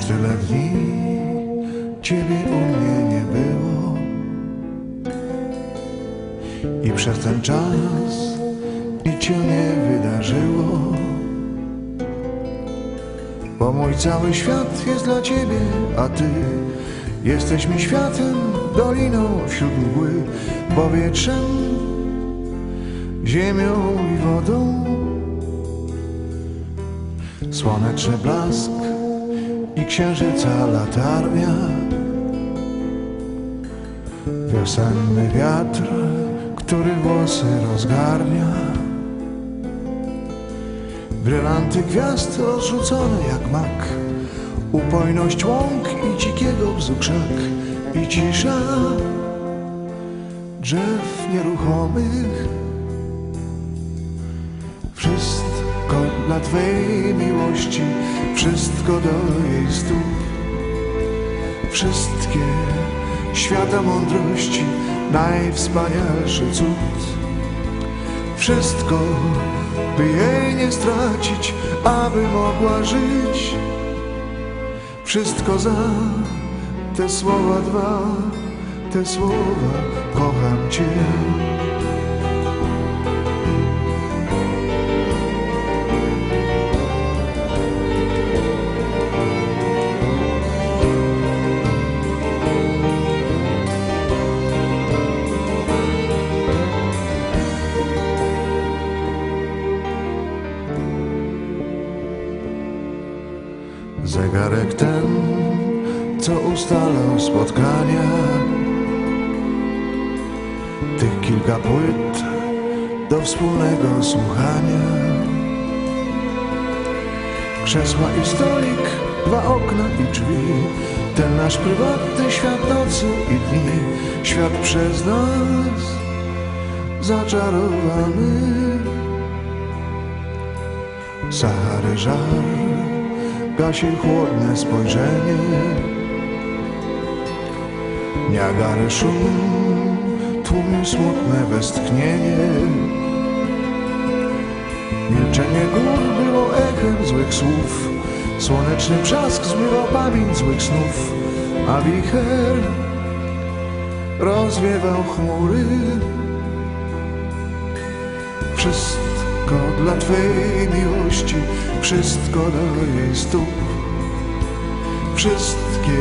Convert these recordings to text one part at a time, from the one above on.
tyle dni Ciebie u mnie nie było. I przez ten czas nic się nie wydarzyło. Bo mój cały świat jest dla Ciebie, a Ty Jesteś mi światem, doliną wśród mgły Powietrzem, ziemią i wodą. Słoneczny blask i księżyca latarnia Wiosenny wiatr, który włosy rozgarnia. Brylanty gwiazd rozrzucone jak mak. Upojność łąk i dzikiego bzu I cisza. Drzew nieruchomych dla Twojej miłości. Wszystko do jej stóp. Wszystkie świata mądrości. Najwspanialszy cud. Wszystko, by jej nie stracić Aby mogła żyć. Wszystko za te słowa dwa. Te słowa kocham Cię Zegarek ten, co ustalał spotkania Tych kilka płyt do wspólnego słuchania. Krzesła i stolik, dwa okna i drzwi. Ten nasz prywatny świat nocy i dni. Świat przez nas zaczarowany. Sahary żar gasi chłodne spojrzenie. Niagary szum tłumił smutne westchnienie. Milczenie gór było echem złych słów. Słoneczny brzask zmywał pamięć złych snów. A wicher rozwiewał chmury Wszystko dla Twojej miłości, wszystko do jej stóp. Wszystkie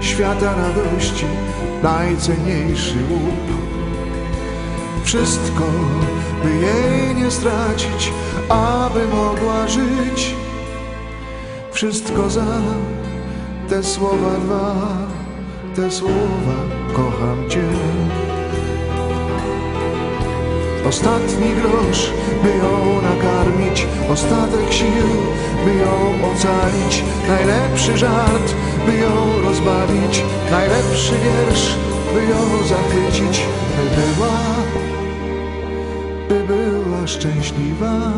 świata radości, najcenniejszy łup. Wszystko, by jej nie stracić, aby mogła żyć. Wszystko za te słowa dwa, te słowa kocham Cię. Ostatni grosz, by ją nakarmić. Ostatek sił, by ją ocalić. Najlepszy żart, by ją rozbawić. Najlepszy wiersz, by ją zachwycić. By była, by była szczęśliwa